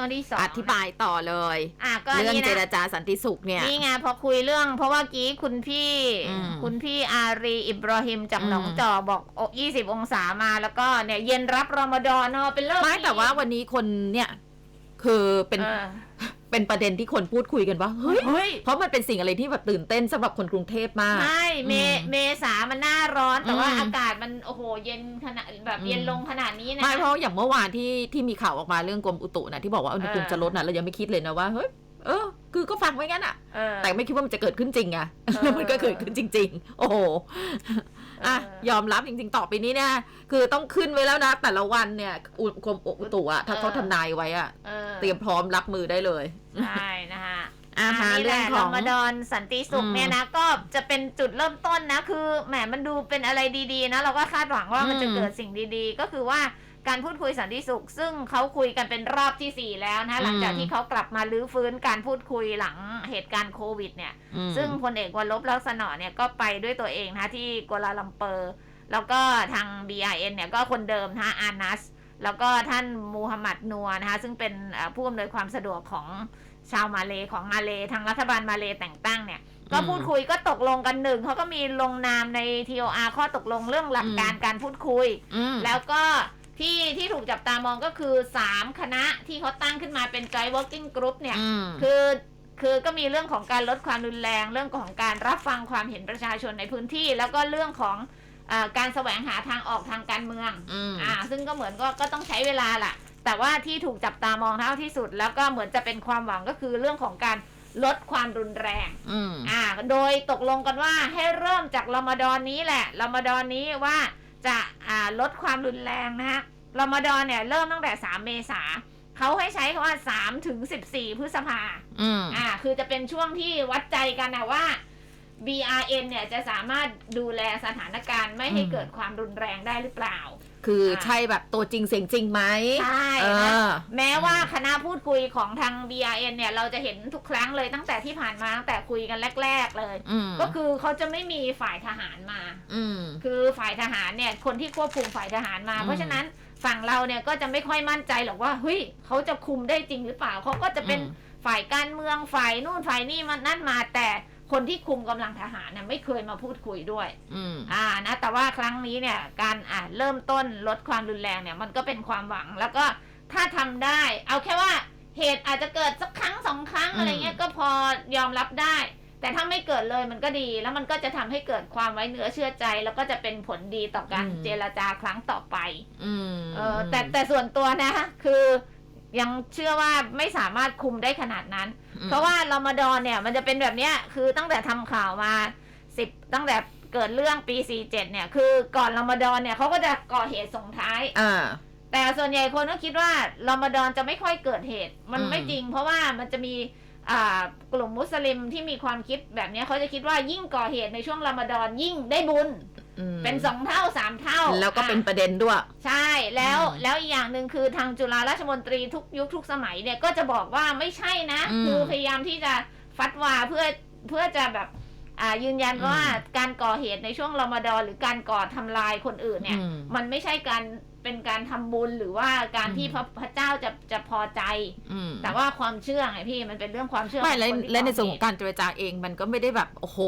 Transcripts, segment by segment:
ช่วงที่สองอธิบายต่อเลย อะก็เรื่องนี่เจรนะจาสันติสุขเนี่ย นี่ไงพอคุยเรื่อง เพราะว่ากี้คุณพี่อืมคุณพี่อารีอิบรอฮิมจากอืมหนองจอกบอกโอ้ยี่สิบองศามาแล้วก็เนี่ยเย็นรับรอมฎอนเนาะเป็นเลิกไม่ดีแต่ว่าวันนี้คนเนี่ย คือเป็น เออเป็นประเด็นที่คนพูดคุยกันว่าเฮ้ย เฮ้ย เพราะมันเป็นสิ่งอะไรที่แบบตื่นเต้นสำหรับคนกรุงเทพมาก ใช่เมอืมเมษามันหน้าร้อนแต่ว่าอืม อากาศมันโอ้โหเย็นขนาดแบบอืมเย็นลงขนาดนี้นะ ไม่เพราะอย่างเมื่อวานที่ที่มีข่าวออกมาเรื่องกรมอุตุนะที่บอกว่าอุณหภูมิเออ จะลดนะเรายังไม่คิดเลยนะว่าเฮ้ย เออ คือก็ฟังไว้งั้นอะเออแต่ไม่คิดว่ามันจะเกิดขึ้นจริงอะเออแล้วมันก็เกิดขึ้นจริง ๆ โอ้โหอะเออยอมรับจริง ๆ ต่อไปนี้เนี่ย คือต้องขึ้นไว้แล้วนะ แต่ละวันเนี่ยอุกรมอุตุอะถ้าเขาทำนายไว้อะเออเตรียมพร้อมรับมือได้เลย ใช่นะคะอะมานี่เรื่องแหละของรอมฎอนสันติสุขอืมเนี่ยนะก็จะเป็นจุดเริ่มต้นนะ คือแหมมันดูเป็นอะไรดีๆนะ เราก็คาดหวังว่ามันจะอืมเกิดสิ่งดีๆ ก็คือว่า การพูดคุยสันติสุข ซึ่งเขาคุยกันเป็นรอบที่สี่แล้วนะหลังจากที่เขากลับมาลื้อฟื้นการพูดคุยหลังเหตุการณ์โควิดเนี่ยอืมซึ่งพลเอกวรลบลักษณะเนี่ยก็ไปด้วยตัวเองนะที่กัวลาลัมเปอร์ แล้วก็ทาง BIN เนี่ยก็คนเดิมนะอานัส แล้วก็ท่านมูฮัมหมัดนัวนะคะซึ่งเป็นเอ่อผู้อำนวยความสะดวกของชาวมาเลของมาเลทางรัฐบาลมาเลแต่งตั้งเนี่ยก็พูดคุยก็ตกลงกันหนึ่งเขาก็มีลงนามใน TOR ข้อตกลงเรื่องหลักการการพูดคุยอืมแล้วก็ ที่ที่ถูกจับตามองก็คือ3คณะที่เขาตั้งขึ้นมาเป็น Joint Working Group เนี่ย อืม คือคือก็มีเรื่องของการลดความรุนแรง เรื่องของการรับฟังความเห็นประชาชนในพื้นที่ แล้วก็เรื่องของเออการแสวงหาทางออกทางการเมือง อืม อ่าซึ่งก็เหมือนก็ก็ต้องใช้เวลาแหละแต่ว่าที่ถูกจับตามองเท่าที่สุด แล้วก็เหมือนจะเป็นความหวังก็คือเรื่องของการลดความรุนแรงอืม อ่าโดยตกลงกันว่าให้เริ่มจากรอมฎอนนี้แหละรอมฎอนนี้ว่า จะอ่าลดความรุนแรงนะฮะรอมฎอนเนี่ยเริ่มตั้งแต่ 3 เมษาเขาให้ใช้คำว่า3ถึง14 พฤษภา อืมอ่า คือจะเป็นช่วงที่วัดใจกันนะว่า BRN เนี่ยจะสามารถดูแลสถานการณ์ไม่ให้อืมเกิดความรุนแรงได้หรือเปล่า คือใช่แบบตัวจริงเสียงจริงไหมใช่เอนะอแม้ว่าคณะพูดคุยของทาง BRN เนี่ยเราจะเห็นทุกครั้งเลยตั้งแต่ที่ผ่านมาตั้งแต่คุยกันแรก ๆ เลยอืมก็คือเขาจะไม่มีฝ่ายทหารมาอืมคือฝ่ายทหารเนี่ยคนที่ควบคุมฝ่ายทหารมาอืมเพราะฉะนั้นฝั่งเราเนี่ยก็จะไม่ค่อยมั่นใจหรอกว่าเฮ้ยเขาจะคุมได้จริงหรือเปล่าเขาก็จะเป็นอืมฝ่ายการเมืองฝ่ายนู่นฝ่ายนี่มันนั่นมาแต่ คนที่คุมกำลังทหารเนี่ยไม่เคยมาพูดคุยด้วย อืมอ่านะแต่ว่าครั้งนี้เนี่ย การอ่าเริ่มต้นลดความรุนแรงเนี่ย มันก็เป็นความหวังแล้วก็ถ้าทำได้ เอาแค่ว่าเหตุอาจจะเกิดสักครั้งสองครั้งอืมอะไรเงี้ยก็พอยอมรับได้ แต่ถ้าไม่เกิดเลยมันก็ดี แล้วมันก็จะทำให้เกิดความไว้เนื้อเชื่อใจ แล้วก็จะเป็นผลดีต่อการเจรจาครั้งต่อไป อืมเออแต่แต่ส่วนตัวนะ คือยังเชื่อว่าไม่สามารถคุมได้ขนาดนั้นอืม เพราะว่ารอมฎอนเนี่ยมันจะเป็นแบบเนี้ยคือตั้งแต่ทำข่าวมาสิบตั้งแต่เกิดเรื่องปี47เนี่ย คือก่อนรอมฎอนเนี่ยเขาก็จะก่อเหตุส่งท้ายอ่าแต่ส่วนใหญ่คนก็คิดว่ารอมฎอนจะไม่ค่อยเกิดเหตุ มันอืมไม่จริง เพราะว่ามันจะมีอ่ากลุ่มมุสลิมที่มีความคิดแบบเนี้ยเขาจะคิดว่ายิ่งก่อเหตุในช่วงรอมฎอนยิ่งได้บุญอืม เป็นสองเท่าสามเท่า แล้วก็เป็นอะประเด็นด้วย ใช่แล้วอืมแล้วอีกอย่างหนึ่งคือทางจุฬาราชมนตรีทุกยุคทุกสมัยเนี่ยก็จะบอกว่าไม่ใช่นะอืมคือพยายามที่จะฟัดวาเพื่อเพื่อจะแบบอ่ายืนยันว่าอืมการก่อเหตุในช่วงรอมฎอนหรือการก่อทำลายคนอื่นเนี่ยอืมมันไม่ใช่การเป็นการทำบุญหรือว่าการที่อืมพระพระเจ้าจะจะพอใจอืมแต่ว่าความเชื่อไงพี่มันเป็นเรื่องความเชื่อไม่ของและคนที่และในก่อส่วนขเหองตุการเจรจาเองมันก็ไม่ได้แบบโอ้โห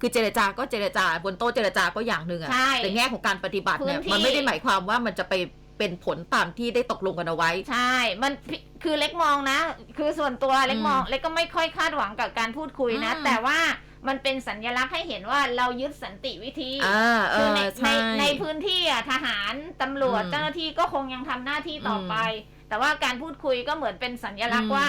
คือเจรจาก็เจรจาบนโต๊ะเจรจาก็อย่างหนึ่งอะใช่แต่แง่ของการปฏิบัติเนี่ยพื้นที่ มันไม่ได้หมายความว่ามันจะไปเป็นผลตามที่ได้ตกลงกันเอาไว้ ใช่ มันพิคือเล็กมองนะ คือส่วนตัวเล็กมองอืมเล็กก็ไม่ค่อยคาดหวังกับการพูดคุยนะ อืม แต่ว่ามันเป็นสัญลักษณ์ให้เห็นว่าเรายึดสันติวิธี อ่าเอคืออในในใช่ ในพื้นที่อะทหารตำรวจอืมเจ้าหน้าที่ก็คงยังทำหน้าที่ต่ออมไป แต่ว่าการพูดคุยก็เหมือนเป็นสัญลักษอืณ์มว่า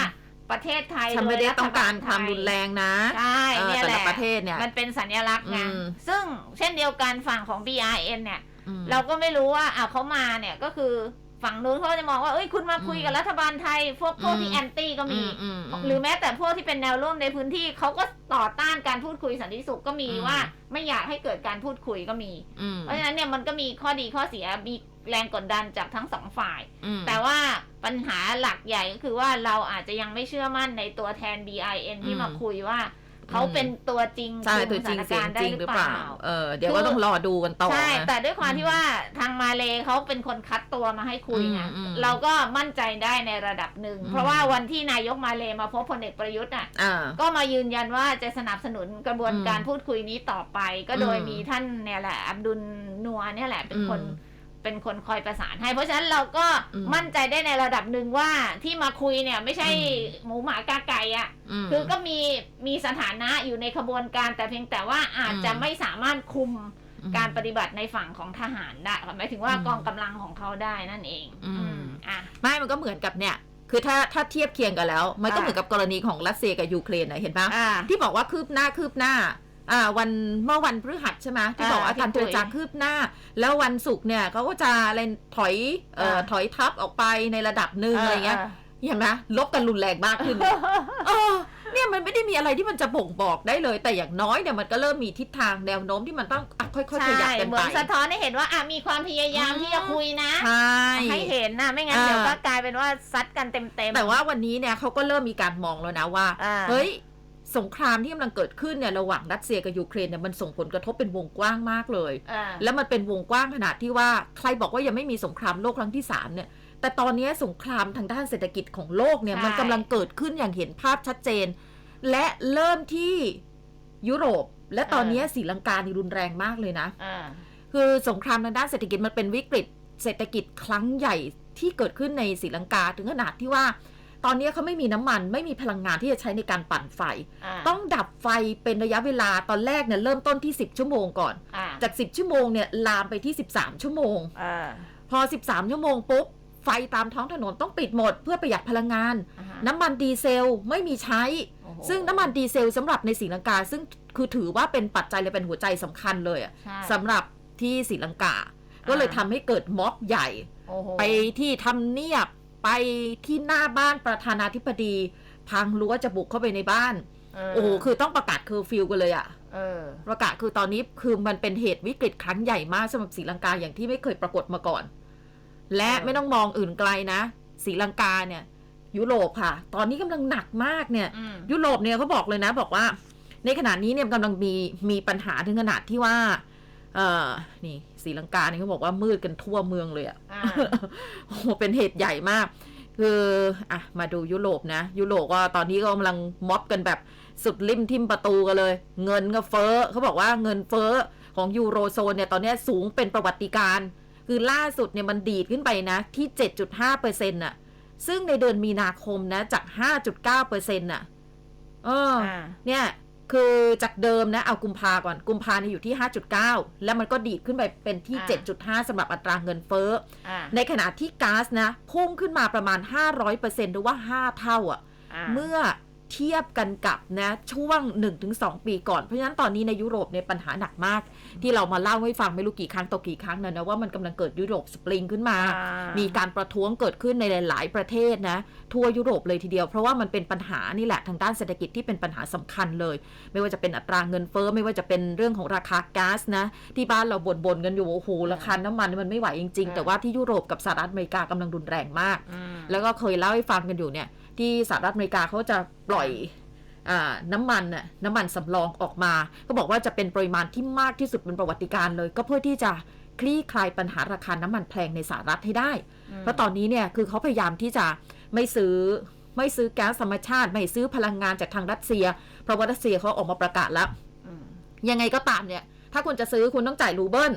ประเทศไทยฉันไม่ได้โยต้องการฐบลความไทยรุนแรงนะใช่เออเนี่ยแต่แหละละประเทศเนี่ยมันเป็นสัญลักษณ์ไงอืมซึ่งเช่นเดียวกันฝั่งของ BRN เนี่ยอืมเราก็ไม่รู้ว่าอะเขามาเนี่ยก็คือ ฝั่งนู้นเขาจะมองว่าเอ้ยคุณมาคุยกับอืมรัฐบาลไทย พวกพวกที่อืมแอนตี้ก็มีอืมมหรือแม้แต่พวกที่เป็นแนวร่วมในพื้นที่เขาก็ต่อต้านการพูดคุยสันติสุขก็มีอืมว่า ไม่อยากให้เกิดการพูดคุยก็มีอืมเพราะฉะนั้นเนี่ยมันก็มีข้อดีข้อเสียมีแรงกดดันจากทั้งสองฝ่ายอืมแต่ว่าปัญหาหลักใหญ่ก็คือว่าเราอาจจะยังไม่เชื่อมั่นในตัวแทน BIN ที่อืมมาคุยว่า เขาเป็นตัวจริงใช่คุตัวมจริงสเสียถางนจริงการณ์หได้รือเปล่า เออเดี๋ยวคือก็ต้องรอดูกันต่อใช่นะแต่ด้วยความอืมที่ว่าทางมาเลเขาเป็นคนคัดตัวมาให้คุยไงอืมอืมเราก็มั่นใจได้ในระดับหนึ่งอืมเพราะว่าวันที่นายกมาเลมาพบพลเอกประยุทธ์อะอ่าก็มายืนยันว่าจะสนับสนุนกระบวนการอืมพูดคุยนี้ต่อไป ก็โดยอืมมีท่านเนี่ยแหละ อับดุลนัวเนี่ยแหละเป็นคนอืม เป็นคนคอยประสานให้ เพราะฉะนั้นเราก็อืมมั่นใจได้ในระดับหนึ่งว่าที่มาคุยเนี่ยไม่ใช่อืมหมูหมากาไก่อะมคือก็มีมีสถานะอยู่ในขบวนการแต่เพียงแต่ว่าอาจจะอืมไม่สามารถคุมอืมการปฏิบัติในฝั่งของทหารได้หมายถึงว่าอืมกองกำลังของเขาได้นั่นเองอืมอืมอะไม่มันก็เหมือนกับเนี่ยคือถ้าถ้าเทียบเคียงกันแล้ว มันก็อ่าเหมือนกับกรณีของรัสเซียกับยูเครนนะเห็นปะอ่าที่บอกว่าคืบหน้าคืบหน้า อ่าวันเมื่อวันพฤหัสใช่ไหมที่บอกว่าอ่าการที่เจคุรยจาคืบหน้า แล้ววันศุกร์เนี่ยเขาก็จะอะไรถอยเอ่ออ่าถอยทับออกไปในระดับหนึ่งอะไรเงี้ยเห็นไหมลบกันรุนแรงมากขึ้นเออเนี่ยมันไม่ได้มีอะไรที่มันจะบ่งบอกได้เลย แต่อย่างน้อยเนี่ยมันก็เริ่มมีทิศทางแนวโน้มที่มันต้องอะค่อยๆขใช่ยับกันเหมืไปอนสะท้อนให้เห็นว่าอะมีความพยายามอืมที่จะคุยนะใช่ให้เห็นนะไม่งั้นอ่าเดี๋ยวก็กลายเป็นว่าซัดกันเต็มเต็มๆแต่ว่าวันนี้เนี่ยเขาก็เริ่มมีการมองแล้วนะว่าอ่าเฮ้ย สงครามที่กำลังเกิดขึ้นเนี่ยระหว่างรัสเซียกับยูเครนเนี่ยมันส่งผลกระทบเป็นวงกว้างมากเลยอ่าแล้วมันเป็นวงกว้างขนาดที่ว่าใครบอกว่ายังไม่มีสงครามโลกครั้งที่สามเนี่ยแต่ตอนนี้สงครามทางด้านเศรษฐกิจของโลกเนี่ยใช่มันกำลังเกิดขึ้นอย่างเห็นภาพชัดเจน และเริ่มที่ยุโรป และตอนนี้ศรีลังกานี่รุนแรงมากเลยนะอ่าคือสงครามทางด้านเศรษฐกิจมันเป็นวิกฤตเศรษฐกิจครั้งใหญ่ที่เกิดขึ้นในศรีลังกาถึงขนาดที่ว่า ตอนนี้เขาไม่มีน้ำมันไม่มีพลังงานที่จะใช้ในการปั่นไฟอ่าต้องดับไฟเป็นระยะเวลาตอนแรกเนี่ยเริ่มต้นที่ 10 ชั่วโมงก่อนอ่าจาก 10 ชั่วโมงเนี่ยลามไปที่ 13 ชั่วโมงอ่าพอ 13 ชั่วโมงปุ๊บไฟตามท้องถนนต้องปิดหมด เพื่อประหยัดพลังงานอ่าฮะน้ำมันดีเซลไม่มีใช้โอ้โหซึ่งน้ำมันดีเซลสำหรับในศรีลังกา ซึ่งคือถือว่าเป็นปัจจัยเลยเป็นหัวใจสำคัญเลยอะใช่สำหรับที่ศรีลังกา ก็เลยทำให้เกิดม็อบใหญ่โอ้โหไปที่ทำเนียบ ไปที่หน้าบ้านประธานาธิบดี พังรั้วจะบุกเข้าไปในบ้าน โอ้โหคือต้องประกาศเคอร์ฟิวกันเลยอะเออประกาศคือตอนนี้คือมันเป็นเหตุวิกฤตครั้งใหญ่มากสำหรับศรีลังกาอย่างที่ไม่เคยปรากฏมาก่อน และเออไม่ต้องมองอื่นไกลนะศรีลังกาเนี่ย ยุโรปค่ะ ตอนนี้กำลังหนักมากเนี่ยอืมยุโรปเนี่ยเขาบอกเลยนะ บอกว่า ในขณะนี้เนี่ยกำลังมีมีปัญหาถึงขนาดที่ว่า เออนี่ศรีลังกาเนี่ยเขาบอกว่ามืดกันทั่วเมืองเลยอะอ่าโอ้โหเป็นเหตุใหญ่มาก คืออะมาดูยุโรปนะ ยุโรปก็ตอนนี้ก็กำลังม็อบกันแบบสุดริมทิมประตูกันเลย เงินก็เฟ้อเขาบอกว่าเงินเฟ้อของยูโรโซนเนี่ยตอนนี้สูงเป็นประวัติการณ์คือล่าสุดเนี่ยมันดีดขึ้นไปนะที่ 7.5เปอร์เซ็นต์น่ะ ซึ่งในเดือนมีนาคมนะจาก 5.9เปอร์เซ็นต์น่ะเอออ่าเนี่ย คือจากเดิมนะเอากุมภาก่อนกุมภาเนี่ยอยู่ที่ 5.9 แล้วมันก็ดีดขึ้นไปเป็นที่อ่า7.5สำหรับอัตราเงินเฟ้ออ่าในขณะที่ก๊าซนะ พุ่งขึ้นมาประมาณ 500%หรือว่า 5 เท่าอะอ่าเมื่อเทียบกันกับนะช่วง 1-2 ปีก่อน เพราะฉะนั้นตอนนี้ในยุโรปเนี่ยปัญหาหนักมาก ที่เรามาเล่าให้ฟังไม่รู้กี่ครั้งต่อกี่ครั้งนะนะว่ามันกำลังเกิดยุโรปสปริงขึ้นมาอ่ามีการประท้วงเกิดขึ้นในหลาย ๆ ประเทศนะ ทั่วยุโรปเลยทีเดียว เพราะว่ามันเป็นปัญหานี่แหละทางด้านเศรษฐกิจที่เป็นปัญหาสำคัญเลย ไม่ว่าจะเป็นอัตราเงินเฟ้อไม่ว่าจะเป็นเรื่องของราคาก๊าซนะ ที่บ้านเราบ่นๆกันอยู่โอ้โหราคาน้ำมันมันไม่ไหวจริง ๆ แต่ว่าที่ยุโรปกับสหรัฐอเมริกากำลังรุนแรงมากอืมแล้วก็เคยเล่าให้ฟังกันอยู่เนี่ยที่สหรัฐอเมริกาเขาจะปล่อยอ่า น้ำมันน่ะน้ำมันสำรองออกมา ก็บอกว่าจะเป็นปริมาณที่มากที่สุดเป็นประวัติการณ์เลย ก็เพื่อที่จะคลี่คลายปัญหาราคาน้ำมันแพงในสหรัฐให้ได้ เพราะตอนนี้เนี่ยคือเขาพยายามที่จะไม่ซื้อไม่ซื้อแก๊สธรรมชาติ ไม่ซื้อพลังงานจากทางรัสเซีย เพราะว่ารัสเซียเขาออกมาประกาศแล้วอืมยังไงก็ตามเนี่ย ถ้าคุณจะซื้อคุณต้องจ่ายรูเบิล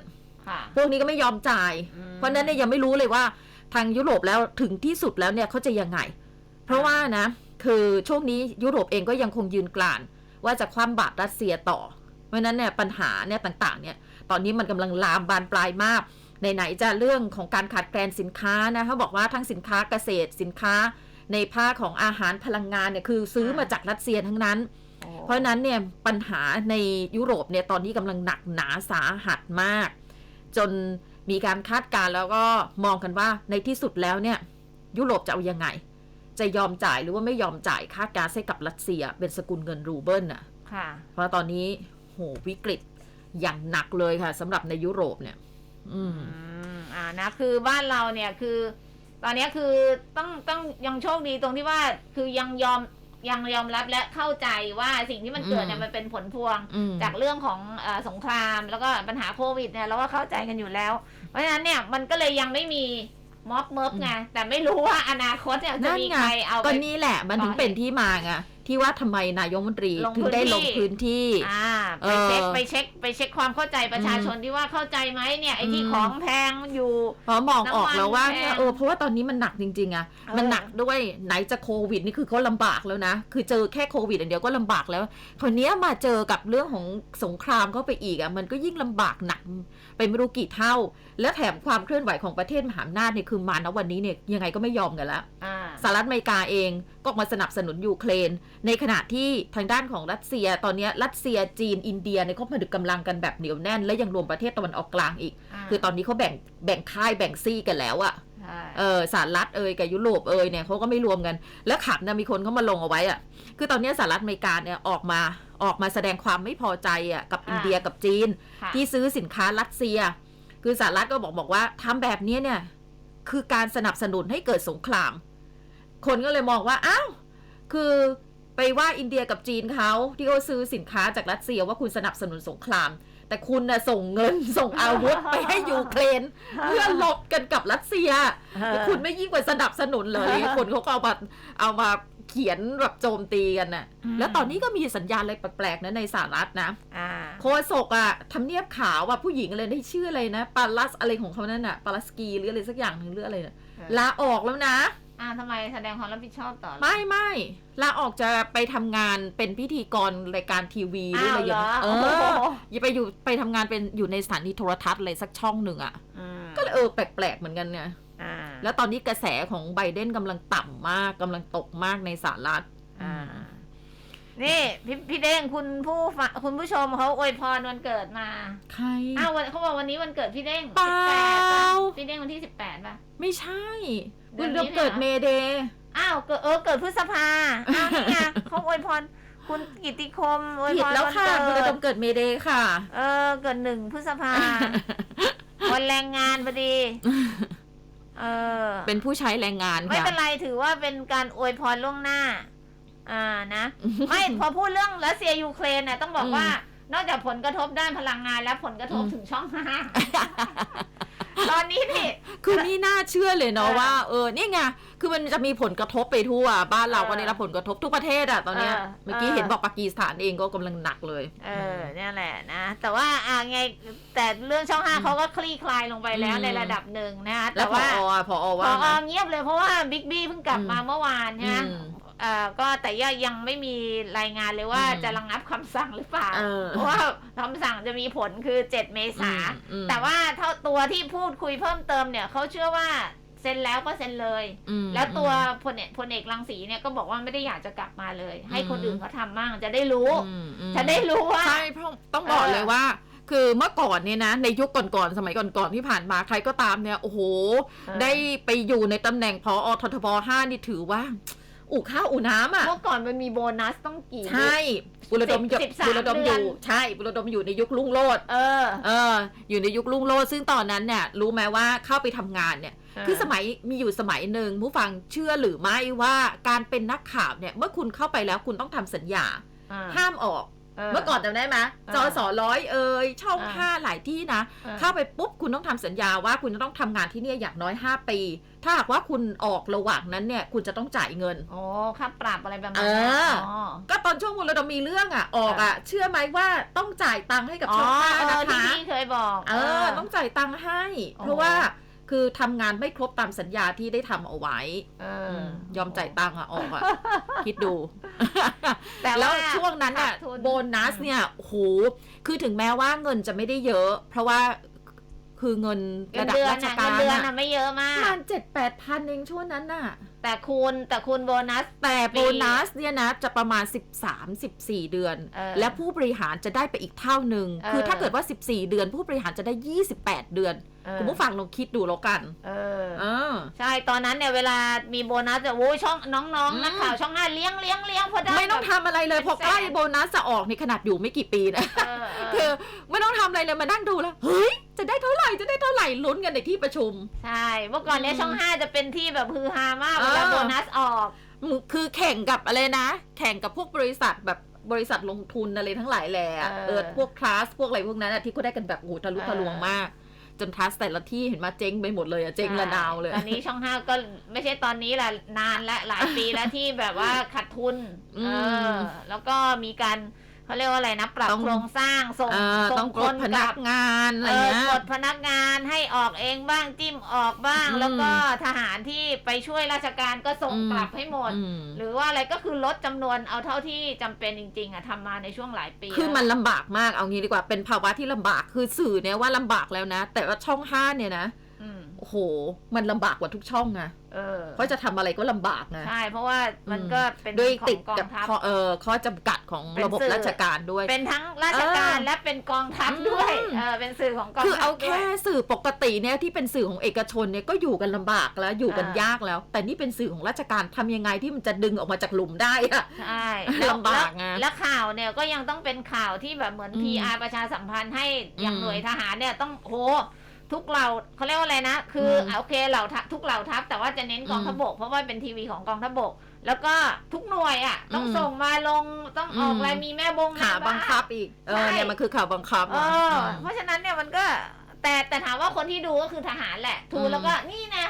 ค่ะพวกนี้ก็ไม่ยอมจ่ายอืมเพราะฉะนั้นเนี่ยยังไม่รู้เลยว่าทางยุโรปแล้วถึงที่สุดแล้วเนี่ยเขาจะยังไง เพราะว่านะ คือช่วงนี้ยุโรปเองก็ยังคงยืนกลาน ว่าจะคว่ำบาตรรัสเซียต่อ เพราะฉะนั้นเนี่ยปัญหาเนี่ยต่างๆเนี่ยตอนนี้มันกำลังลามบานปลายมากไหนๆจะเรื่องของการขาดแคลนสินค้านะเขาบอกว่าทั้งสินค้าเกษตรสินค้าในภาคของอาหารพลังงานเนี่ยคือซื้อมาจากรัสเซียทั้งนั้นโอ้เพราะฉะนั้นเนี่ยปัญหาในยุโรปเนี่ยตอนนี้กำลังหนักหนาสาหัสมาก จนมีการคาดการณ์แล้วก็มองกันว่าในที่สุดแล้วเนี่ยยุโรปจะเอายังไง จะยอมจ่ายหรือว่าไม่ยอมจ่ายค่าก๊าซให้กับรัสเซีย เป็นสกุลเงินรูเบิลน่ะค่ะ เพราะตอนนี้โหวิกฤตอย่างหนักเลยค่ะสำหรับในยุโรปเนี่ย อืมอืมอ่านะคือบ้านเราเนี่ยคือ ตอนเนี้ยคือต้องต้องยังโชคดีตรงที่ว่าคือยังยอมยังยอมรับและเข้าใจว่าสิ่งที่มันเกิดเนี่ยอืมมันเป็นผลพวงอืมจากเรื่องของเออสงครามแล้วก็ปัญหาโควิดเนี่ยเราก็เข้าใจกันอยู่แล้ว เพราะฉะนั้นเนี่ยมันก็เลยยังไม่มี ม็อบเมิร์ฟไงแต่ไม่รู้ว่าอนาคตเนี่ยจะนั่นมีไงใครเอาไปก็นี่แหละ มันถึงก่อเหตุเป็นที่มาไงที่ว่าทำไมนายกรัฐมนตรีลงถึงได้พื้ลนงที่พื้นที่อ่าเอไปอเช็คไปเช็คไปเช็คความเข้าใจประชาชนที่ว่าเข้าใจไหมเนี่ยไอ้ที่อืมของแพงอยู่เพราะมองออกแล้วว่าน้ำมันเนี่ยแพงเออเพราะว่าตอนนี้มันหนักจริง ๆอะเออมันหนักด้วยไหนจะโควิดนี่คือเขาลำบากแล้วนะ คือเจอแค่โควิดอย่างเดียวก็ลำบากแล้วคนนี้ยมาเจอกับเรื่องของสงครามเข้าไปอีกอะมันก็ยิ่งลำบากหนัก ไปไม่รู้กี่เท่า และแถมความเคลื่อนไหวของประเทศมหาอำนาจเนี่ยคือมาณวันนี้เนี่ยยังไงก็ไม่ยอมกันแล้วอ่าสหรัฐอเมริกาเองก็ออกมาสนับสนุนยูเครน ในขณะที่ทางด้านของรัสเซีย ตอนเนี้ยรัสเซียจีนอินเดียเนี่ยเขาผนึกกำลังกันแบบเหนียวแน่น และยังรวมประเทศตะวันออกกลางอีก คือตอนนี้เขาแบ่งแบ่งค่ายแบ่งซี่กันแล้วอะใช่เออสหรัฐเอยกับยุโรปเอยเนี่ยเขาก็ไม่รวมกัน แล้วขับนะมีคนเขามาลงเอาไว้อะคือตอนเนี้ยสหรัฐอเมริกาเนี่ยออกมา ออกมาแสดงความไม่พอใจอะกับอินเดียกับจีนค่ะที่ซื้อสินค้ารัสเซีย คือสหรัฐก็บอกบอกว่าทำแบบนี้เนี่ย คือการสนับสนุนให้เกิดสงคราม คนก็เลยมองว่าอ้าวคือไปว่าอินเดียกับจีนเขาที่เขาซื้อสินค้าจากรัสเซียว่าคุณสนับสนุนสงคราม แต่คุณน่ะส่งเงินส่งอาวุธไปให้ยูเครนเพื่อลบกันกับรัสเซียแล้วคุณไม่ยิ่งกว่าสนับสนุนเลยคนเขาก็เอามาเอามา เขียนแบบโจมตีกันน่ะอืมแล้วตอนนี้ก็มีสัญญาณอะไรแปลกๆนะในสหรัฐนะอ่าโคศกอะทำเนียบขาวอะผู้หญิงอะไรได้ชื่ออะไรนะปาลัสอะไรของเขานั่นอะปาลัสกีหรืออะไรสักอย่างหนึ่งหรืออะไรนะเออลาออกแล้วนะอ่าทำไมแสดงความรับผิดชอบต่อเหรอไม่ไม่ลาออกจะไปทำงานเป็นพิธีกรรายการทีวีหรืออะไรอย่างเงี้ยอ้าวเอเหรออโอ้โหอย่าไปอยู่ไปทำงานเป็นอยู่ในสถานีโทรทัศน์อะไรสักช่องหนึ่งอะอืมก็เลยเออแปลกๆเหมือนกันเนี่ยอ่า แล้วตอนนี้กระแสของไบเดนกำลังต่ำมากกำลังตกมากในสหรัฐอ่านี่พี่พี่เด้งคุณผู้ฟังคุณผู้ชมเขาอวยพรวันเกิดมา ใคร อ้าววันเขาบอกวันนี้วันเกิดพี่เด้งเปล่า18ป่ะพี่เด้งวันที่สิบแปดป่ะ ไม่ใช่เดืคุอณนนี้เราเกิดเนี่ยเหรอเมเดย์ อ้าวเกิดเออเกิดพฤษภาอ้าวนี่ไงเขาอวยพรคุณกิติคมอวยผิพดรแล้ววันค่ะคุณเกิระดดมเกิดเมเดย์ค่ะ เออเกิดหนึ่งพฤษภาวันแรงงานพอดี เออเป็นผู้ใช้แรงงานไม่ค่ะ เป็นไรถือว่าเป็นการอวยพรล่วงหน้า อ่านะ ไม่พอพูดเรื่องรัสเซียยูเครนเนี่ยต้องบอกว่า นอกจากผลกระทบด้านพลังงานแล้วผลกระทบอืม ถึงช่องห้า ตอนนี้นี่ คือนี่น่าเชื่อเลยเนาะเออว่าเออนี่ไงคือมันจะมีผลกระทบไปทั่ว บ้านเราเออก็ได้รับผลกระทบทุกประเทศอะตอนเนี้ยเออเมื่อกี้เออเห็นบอกปากีสถานเองก็กำลังหนักเลย เออเนี่ยแหละนะ แต่ว่าอ่าไงแต่เรื่องช่องห้าอืมเขาก็คลี่คลายลงไปแล้วอืมในระดับหนึ่งนะคะแล้แต่วพอว่าอะพอพว่าอไงเงียบเลยเพราะว่าบิ๊กบี้เพิ่งกลับมาอืมเมื่อวานใช่ไหมอืม เอ่อก็แต่ยังยังไม่มีรายงานเลยว่าอืมจะระงับคำสั่งหรือเปล่า เออเพราะว่าคำสั่งจะมีผลคือ 7 เมษาอืม แต่ว่าเท่าตัวที่พูดคุยเพิ่มเติมเนี่ยเขาเชื่อว่าเซ็นแล้วก็เซ็นเลย อืม แล้วตัวพลเอกพลเอกรังสีเนี่ยก็บอกว่าไม่ได้อยากจะกลับมาเลย ให้อืมคนอื่นเขาทำบ้างจะได้รู้ อืมอืม จะได้รู้ว่า ใช่เพราะต้องบอกเออเลยว่า คือเมื่อก่อนเนี่ยนะ ในยุคก่อนๆสมัยก่อนๆที่ผ่านมาใครก็ตามเนี่ย โอ้โหได้ไปอยู่ในตำแหน่งพอททบห้านี่ถือว่า อู่ข้าวอู่น้ำอะ เมื่อก่อนมันมีโบนัสต้องกี่ ใช่บุรดมอยู่สิบสามบุรดมอเดือนยู่ใช่บุรดมอยู่ในยุครุ่งโรจน์เออเออ อยู่ในยุครุ่งโรจน์ซึ่งตอนนั้นเนี่ยรู้ไหมว่าเข้าไปทำงานเนี่ย คือสมัยมีอยู่สมัยหนึ่งผู้ฟังเชื่อหรือไม่ว่าการเป็นนักข่าวเนี่ย เมื่อคุณเข้าไปแล้วคุณต้องทำสัญญา ห้ามออก เมื่อก่อนจำได้ไหมอ่าจอสอร้อยเอ่ยช่องอ่าห้าหลายที่นะอ่าเข้าไปปุ๊บคุณต้องทำสัญญาว่าคุณจะต้องทำงานที่เนี่ยอย่างน้อย 5 ปี ถ้าหากว่าคุณออกระหว่างนั้นเนี่ย คุณจะต้องจ่ายเงินโอ้ค่าปรับอะไรประมาณเอนี้ออ๋อก็ตอนช่วงบุรดมมีเรื่องอะออกอะ เชื่อไหมว่าต้องจ่ายตังค์ให้กับอ๋อช่องห้าเอนะอที่คะพี่เคยบอก เออ ต้องจ่ายตังค์ให้อ๋อเพราะว่า คือทำงานไม่ครบตามสัญญาที่ได้ทำเอาไว้เออยอมจ่ายตังค์อะออกอะคิดดู แต่แล้วว่าช่วงนั้นอะขาดทุนโบนัสเนี่ยโอ้โหคือถึงแม้ว่าเงินจะไม่ได้เยอะ เพราะว่าคือเงินเงิระนดับเดือนราชน่ะกาเงินรเดือนอะน่ะไม่เยอะมาปกระมาณเจ็ดแปดพันเองช่วงนั้นน่ะ แต่คูณแต่คูณโบนัสแต่โบนัสเนี่ยนะจะประมาณ 13 14 เดือนเออและผู้บริหารจะได้ไปอีกเท่าหนึ่งเออคือถ้าเกิดว่า 14 เดือน ผู้บริหารจะได้ 28 เดือนเออคุณผู้ฟังลองคิดดูแล้วกัน เออเออ ใช่ตอนนั้นเนี่ยเวลามีโบนัสจะโอ้ยช่องน้องอืมๆนักข่าวช่องห้าเลี้ยงเลี้ยงเลี้ยงพอได้ไม่ต้องทำอะไรเลยเป็นพอใกล้แสนโบนัสจะออกในขนาดอยู่ไม่กี่ปีนะเออเอคืออไม่ต้องทำอะไรเลยมานั่งดูแล้วเฮ้ยจะได้เท่าไหร่จะได้เท่าไหร่ลุ้นกันในที่ประชุม ใช่เมื่อก่อนเนี่ยอืมช่องห้าจะเป็นที่แบบฮือฮามากเอเวอลาโบนัสออกมึงคือแข่งกับอะไรนะ แข่งกับพวกบริษัทแบบบริษัทลงทุนอะไรทั้งหลายแหละเออเออพวกคลาสพวกอะไรพวกนั้นอะที่เขาได้กันแบบโอ้โหทะลุเออทะลวงมากจนทัสแต่ละที่เห็นมาเจ๊งไปหมดเลยอะเจ๊งระนาวเลยตอนนี้ช่องห้าก็ไม่ใช่ตอนนี้แหละนานและหลายปีแล้วที่แบบว่าขาดทุนอืมเออแล้วก็มีการ เขาเรียกว่าอะไรนะ ปรับต้องโครงสร้างส่งเออส่ต้องงคกดนพกนัลักบงานอะไรเออเงี้ย กดพนักงานให้ออกเองบ้างจิ้มออกบ้าง อืมแล้วก็ทหารที่ไปช่วยราชการก็ส่งอืม กลับให้หมด อืมหรือว่าอะไรก็คือลดจำนวนเอาเท่าที่จำเป็นจริง ๆอะทำมาในช่วงหลายปีคือมันแล้วลำบากมากเอางี้ดีกว่าเป็นภาวะที่ลำบากคือสื่อเนี่ยว่าลำบากแล้วนะ แต่ว่าช่องห้าเนี่ยนะอืม โอ้โห มันลำบากกว่าทุกช่องนะเออเพราะจะทำอะไรก็ลำบากนะใช่ เพราะว่ามันก็เป็นด้วยขอติดงกอกับงทัพ ข้อเออข้อจำกัดของเป็นระบบสื่อ ราชการด้วย เป็นทั้งราชการเออและเป็นกองทัพด้วยอืม เออเป็นสื่อของกองคือทัพเอาด้วแค่ย สื่อปกติเนี่ยที่เป็นสื่อของเอกชนเนี่ยก็อยู่กันลำบากแล้วอยู่กันอ่าย ยากแล้ว แต่นี่เป็นสื่อของราชการทำยังไงที่มันจะดึงออกมาจากหลุมได้อะ ใช่แล้วลำบากไงแล้วแล้วข่าวเนี่ยก็ยังต้องเป็นข่าวที่แบบเหมือน อืม PR ประชาสัมพันธ์ให้อย่างอืมหน่วยทหารเนี่ยต้องโห ทุกเหล่าเขาเรียกว่าอะไรนะ คือมอะโอเคเหล่าทัพทุกเหล่าทัพแต่ว่าจะเน้นกองอืมทัพบก เพราะว่าเป็นทีวีของกองทัพบก แล้วก็ทุกหน่วยอะ ต้องอืมส่งมาลงต้องออกอืม อะไรมีแม่บงข่าวแม่บังคับอีก เออใช่เนี่ยมันคือข่าวบังคับเออะอมเพราะฉะนั้นเนี่ยมันก็แต่แต่ถามว่าคนที่ดูก็คือทหารแหละทูอืม แล้วก็นี่นะ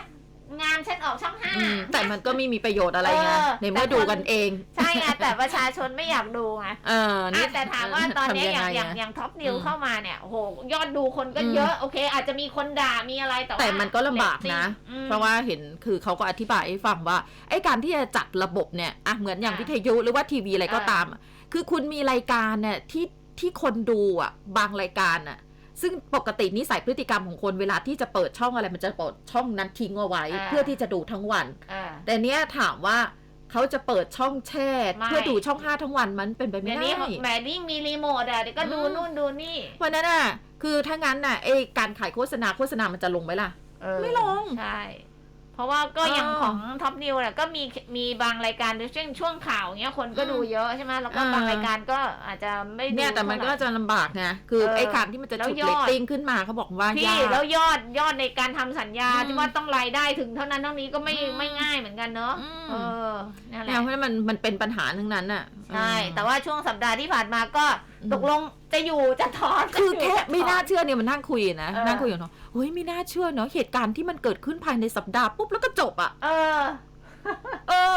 งานฉันออกช่องห้า อืมแต่มันก็ไม่มีประโยชน์อะไรไงเออในเมื่อดูกันเอง ใช่ไงแต่ประชาชนไม่อยากดูไงเออนี่อะแต่ถามว่าตอนเนี้ยอย่างทำอย่างไงะอย่างท็อปนิวอืมเข้ามาเนี่ยโอ้โหยอดดูคนก็อืมเยอะ โอเค อาจจะมีคนด่ามีอะไรแต่ว่าแต่มันก็ลำบากนะ เรตติ้งอืม เพราะว่าเห็นคือเขาก็อธิบายให้ฟังว่าไอ้การที่จะจัดระบบเนี่ยอะเหมือนอย่างอะวิทยุหรือว่าทีวีอะไรก็อ่าตามอะคือคุณมีรายการเนี่ยที่ที่คนดูอะ บางรายการอะ ซึ่งปกตินิสัยพฤติกรรมของคนเวลาที่จะเปิดช่องอะไรมันจะเปิดช่องนั้นทิ้งเอาไว้ อ่า เพื่อที่จะดูทั้งวัน อ่า แต่เนี้ยถามว่าเขาจะเปิดช่องแช่ ไม่ เพื่อดูช่องห้าทั้งวันมันเป็นไปไม่เดี๋ยวได้ นี้แหมนี่มีรีโมทอะเดี๋ยวก็ดูอืม นู่นดูนี่เพราะฉะนั้นอะคือถ้างั้นน่ะไอ้การขายโฆษณาโฆษณามันจะลงไหมล่ะ เออไม่ลง ใช่เพ ราะว่าก็อย่างเออของท็อปนิวเนี่ยก็มีมีบางรายการเช่นช่วงข่าวเงี้ยคนก็อืมดูเยอะใช่ไหมแล้วก็เออบางรายการก็อาจจะไม่ดูเนี่ยแต่มันก็เท่าไหร่จะลำบากไงคือเออไอ้การที่มันจะแล้วฉุดยอดเรตติ้งขึ้นมาเขาบอกว่าพี่ยากแล้วยอดยอดในการทำสัญญาอืมที่ว่าต้องรายได้ถึงเท่านั้นเท่านี้ก็ไม่อืมไม่ง่ายเหมือนกันเนอะอืมเออนั่นแหเนี่ยละเพราะฉะนั้นมันมันเป็นปัญหาทั้งนั้นน่ะใช่อืมแต่ว่าช่วงสัปดาห์ที่ผ่านมาก็อืมตกลงจะอยู่จะถอนคือจะยู่แค่จะถนไม่น่าเชื่อเนี่ยมันนั่งคุยนะเออนั่งคุยกับน้องเฮ้ยไม่น่าเชื่อเนาะเหตุการณ์ที่มันเกิดขึ้นภายในสัปดาห์ปุ๊บแล้วก็จบอะเออ เออ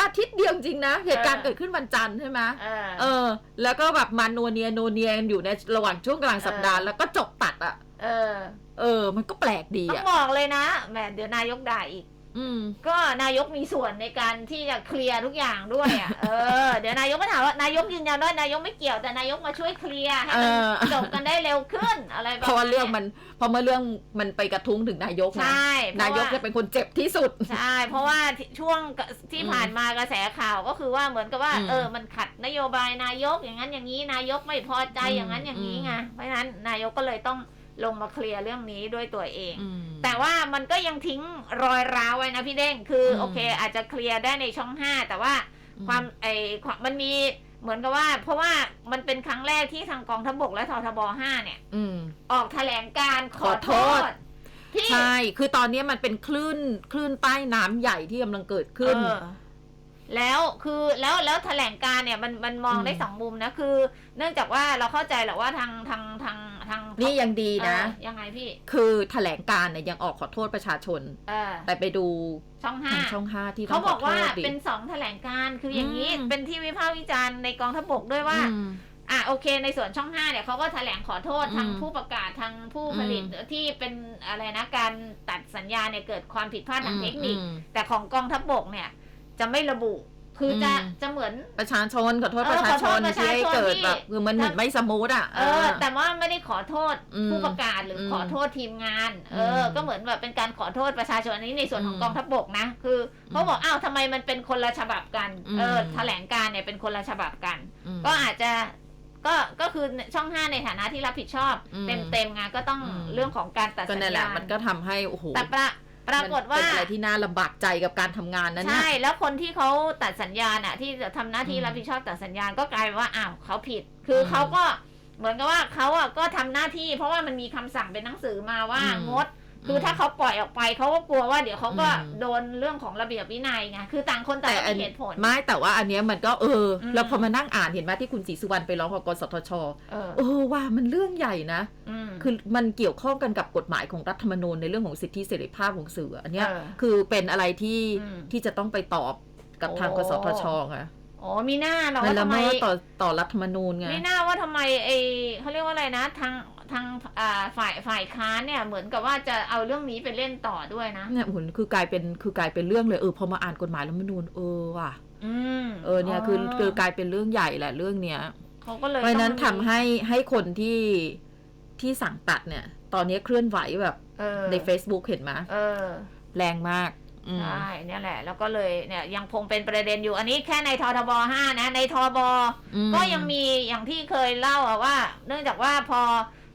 อาทิตย์เดียวจริงนะ เหตุการณ์เออเกิดขึ้นวันจันทร์ใช่ไหมเออเออแล้วก็แบบมานัวเนียนัวเนียกันอยู่ในระหว่างช่วงกลางสัปดาห์เออแล้วก็จบตัดอะเออ เออ มันก็แปลกดีต้องอะบอกเลยนะแหมเดี๋ยวนายกด่าอีก อืม ก็นายกมีส่วนในการที่จะเคลียร์ทุกอย่างด้วยอะ เออ เดี๋ยวนายกก็ถามว่านายกยืนยันว่านายกไม่เกี่ยวแต่นายกมาช่วยเคลียร์ให้มันเออ จบกันได้เร็วขึ้นอะไรแบบเพราะว่าเรื่องมันพอเมื่อเรื่องมันไปกระทุ้งถึงนายกใชนะ่เพนาราะยว่กจะเป็นคนเจ็บที่สุด ใช่ เพราะว่าที่ช่วงที่อืมผ่านมากระแสข่าวก็คือว่าเหมือนกับว่า อืมเออ มันขัดนโยบายนายกอย่างนั้นอย่างนี้ นายกไม่พอใจอืมอย่างนั้นอย่างนี้ไง เพราะฉะนั้นนายกก็เลยต้อง ลงมาเคลียร์เรื่องนี้ด้วยตัวเองอืมแต่ว่ามันก็ยังทิ้งรอยร้าวไว้นะพี่เด้งคืออมโอเค อาจจะเคลียร์ได้ในช่องห้าแต่ว่าอืมความไอความมันมีเหมือนกับว่า เพราะว่ามันเป็นครั้งแรกที่ทางกองทัพบกและททบห้าเนี่ยอืมออกแถลงการขอโทขอโทษษที่ใช่ คือตอนนี้มันเป็นคลื่นคลื่นใต้น้ำใหญ่ที่กำลังเกิดขึ้นเออแล้วคือแล้วแล้วแถลงการเนี่ยมันมันมองอืมได้สองมุมนะคือ เนื่องจากว่าเราเข้าใจแหละว่าทางทางทางทาง นี่ยังดีนะ เออยังไงพี่ คือแถลงการเนี่ยยังออกขอโทษประชาชน เออ แต่ไปดูช่องห้า ทางช่องห้าที่ต้เขาองบขออกโทว่าษดิเป็นสองแถลงการคืออย่างนี้ อืม เป็นที่วิพากษ์วิจารณ์ในกองทัพบกด้วยว่าอืมอะโอเค ในส่วนช่องห้าเนี่ยเขาก็แถลงขอโทษอืมทางผู้ประกาศทางผู้ผลิตอืมที่เป็นอะไรนะการตัดสัญญาเนี่ยเกิดความผิดพลาดทางเทคนิคอืมแต่ของกองทัพบกเนี่ยจะไม่ระบุ คือจะอืม จะเหมือน ประชาชนขอโทษเอปอระชาชนขอโทษประชาที่ให้ชนเกิดที่ แบบคือมันเหมือนไม่สมูทอะ เออ แต่ว่าไม่ได้ขอโทษอืมผู้ประกาศหรืออมขอโทษทีมงาน เอออ มก็เหมือนแบบเป็นการขอโทษประชาชนอันนี้ในส่วนของอืมกองทัพบกนะ คือเขาบอกอ้าวทำไมมันเป็นคนละฉบับกัน อืม เออ แถลงการเนี่ยเป็นคนละฉบับกัน อืม ก็อาจจะก็ก็คือช่องห้าในฐานะที่รับผิดชอบ อืมเต็มเต็มๆไงก็ต้องอืม เรื่องของการตัดก็สัญนั่นแหละญาณมันก็ทำให้โอ้โห แต่ปรา ปรากฏว่ามันเป็นอะไรที่น่าลำบากใจกับการทำงานนั้นนะใช่ แล้วคนที่เขาตัดสัญญาณอะที่จะทำหน้าที่อืมรับผิดชอบตัดสัญญาณก็กลายเป็นว่าอ้าวเขาผิด คืออมเขาก็เหมือนกับว่าเขาอะก็ทำหน้าที่ เพราะว่ามันมีคำสั่งเป็นหนังสือมาว่าอืมงด คือถ้าเขาปล่อยออกไปเขาก็กลัวว่าเดี๋ยวเขาก็อืมโดนเรื่องของระเบียบวินัยไงคือต่างคนต่างแต่ก็อันมีเหตุผลไม่แต่ว่าอันเนี้ยมันก็เอออมแล้วพอมานั่งอ่านเห็นไหมที่คุณศรีสุวรรณไปร้องกับกสทชเออเออว่ามันเรื่องใหญ่นะมคือมันเกี่ยวข้องกันกับกฎหมายของรัฐธรรมนูญในเรื่องของสิทธิเสรีภาพของสื่ออันเนี้ยเออคือเป็นอะไรที่อืมที่จะต้องไปตอบกับทางโอ้กสทชไงอ๋อมีหน้าเรามันว่าละทำไมเมิดต่อต่อรัฐธรรมนูญไงไม่น่าว่าทำไมไอเขาเรียกว่าอะไรนะทาง ทางอ่าฝ่ายฝ่ายค้านเนี่ยเหมือนกับว่าจะเอาเรื่องนี้ไปเล่นต่อด้วยนะเนี่ยหุ่นคือกลายเป็นคือกลายเป็นเรื่องเลยเออพอมาอ่านกฎหมายรัฐธรรมนูญเออว่ะอืมเออเนี่ยคือคือกลายเป็นเรื่องใหญ่แหละเรื่องเนี้ยเขาก็เลยเพราะฉะนั้นต้องทำให้ให้คนที่ที่สั่งตัดเนี่ย ตอนนี้เคลื่อนไหวแบบเออใน Facebook เห็นไหมเออแรงมากอืมใช่เนี่ยแหละ แล้วก็เลยเนี่ยยังคงเป็นประเด็นอยู่ อันนี้แค่ในททบห้านะ ในทบอืมก็ยังมีอย่างที่เคยเล่าอะว่า เนื่องจากว่าพอ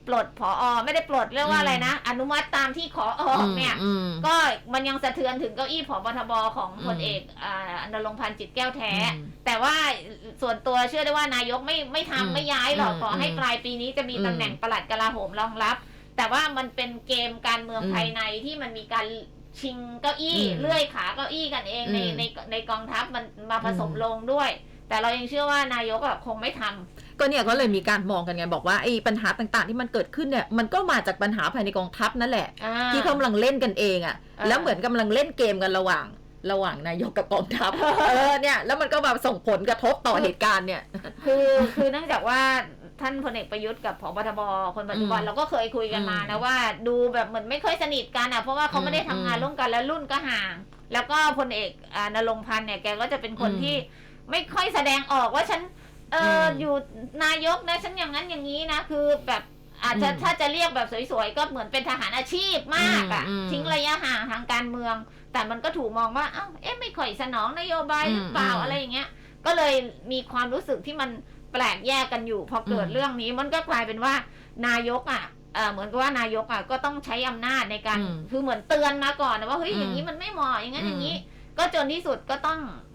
ปลดผอไม่ได้ปลดเรียกว่าอะไรนะ อนุมัติตามที่ขอออกเนี่ย อืม ก็มันยังสะเทือนถึงเก้าอี้ผบทบของอืมพลเอกอ่านรงค์พันธ์จิตแก้วแท้ อืมแต่ว่าส่วนตัวเชื่อได้ว่านายกไม่ไม่อืมทำไม่ย้ายหรอกอืมขอให้อืมปลายปีนี้จะมีอืมตำแหน่งปลัดกลาโหมรองรับ แต่ว่ามันเป็นเกมการเมืองอืมภายในที่มันมีการชิงเก้าอี้ อืมเลื่อยขาเก้าอี้กันเองในอืมในในกองทัพมันมาผสมอืม ลงด้วย แต่เรายังเชื่อว่านายกอะคงไม่ทำ ก็เนี่ยก็เลยมีการมองกันไงบอกว่าไอ้ปัญหาต่างๆ ที่มันเกิดขึ้นเนี่ยมันก็มาจากปัญหาภายในกองทัพนั่นแหละ อ่า ที่เขากำลังเล่นกันเองอะ่ะ อ่า แล้วเหมือนกำลังเล่นเกมกันระหว่าง ระหว่างนายกกับกองทัพเออเนี่ยแล้วมันก็มาส่งผลกระทบต่อเหตุการณ์เนี่ย คือคือเนื่องจากว่าท่านพลเอกประยุทธ์กับพบทบคนปัจจุบันอืมเราก็เคยคุยกันมาอืมนะว่าดูแบบเหมือนไม่ค่อยสนิทกันอะเพราะว่าเขาไม่ได้ทำงานอืมร่วมกันแล้วรุ่นก็ห่าง แล้วก็พลเอกอ่านรงค์พันธ์เนี่ยแกก็จะเป็นคนอืม ที่ไม่ค่อยแสดงออกว่าฉัน เอออม อยู่นายกนะฉันอย่างนั้นอย่างนี้นะ คือแบบอาจจะอืมถ้าจะเรียกแบบสวยๆ ก็เหมือนเป็นทหารอาชีพมากอะอืมอืมทิ้งระยะห่างทางการเมือง แต่มันก็ถูกมองว่าเอ้าเอ๊ะไม่ค่อยสนองนโยบายหรือเปล่าอืมอะไรอย่างเงี้ย ก็เลยมีความรู้สึกที่มันแปลกแยกกันอยู่พอเกิดอืม เรื่องนี้มันก็กลายเป็นว่านายกอะเอ่อเหมือนกับว่านายกอะก็ต้องใช้อำนาจในการ อืมคือเหมือนเตือนมาก่อนนะว่าเฮ้ยอืมอย่างนี้มันไม่เหมาะอย่างนั้นอืม อย่างนี้ ก็จนที่สุดก็ต้องอ่า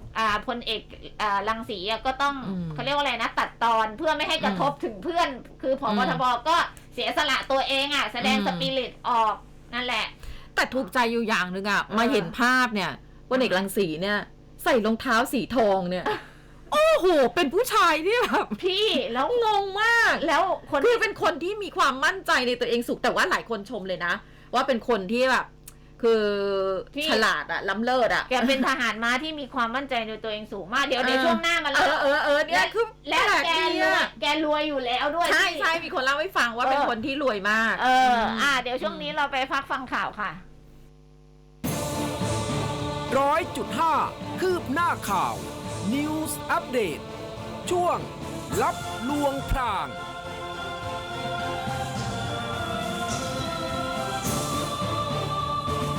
พลเอกอ่ารังสีอะก็ต้องอืมเขาเรียกว่าอะไรนะตัดตอนเพื่อไม่ให้กระทบถึงเพื่อน คือผอืบมทบก็เสียสละตัวเองอะ แสดงอืมสปิริตออกนั่นแหละ แต่ถูกใจอยู่อย่างหนึ่งอะเออมาเห็นภาพเนี่ยว่าเด็กรังสีเนี่ย ใส่รองเท้าสีทองเนี่ยโอ้โห เป็นผู้ชายที่แบบพี่แล้วงงมาก แล้วคนคือเป็นคนที่มีความมั่นใจในตัวเองสูงแต่ว่าหลายคนชมเลยนะ ว่าเป็นคนที่แบบ คือฉลาดอะล้ำเลิศอะแกเป็นทหารม้าที่มีความมั่นใจในตัวเองสูงมาก เดี๋ยวเออเดี๋ยวช่วงหน้ามาเอแล้วอเออเออเนี่ยคือและปลกแกดีรวยอะแกรวยอยู่แล้วด้วย ใช่พี่ใช่มีคนเล่าให้ฟังว่าเป็นเออคนที่รวยมาก เออ อ่า เดี๋ยวช่วงนี้เราไปพักฟังข่าวค่ะร้อยจุดห้าคืบหน้าข่าว News Update ช่วงลับลวงพราง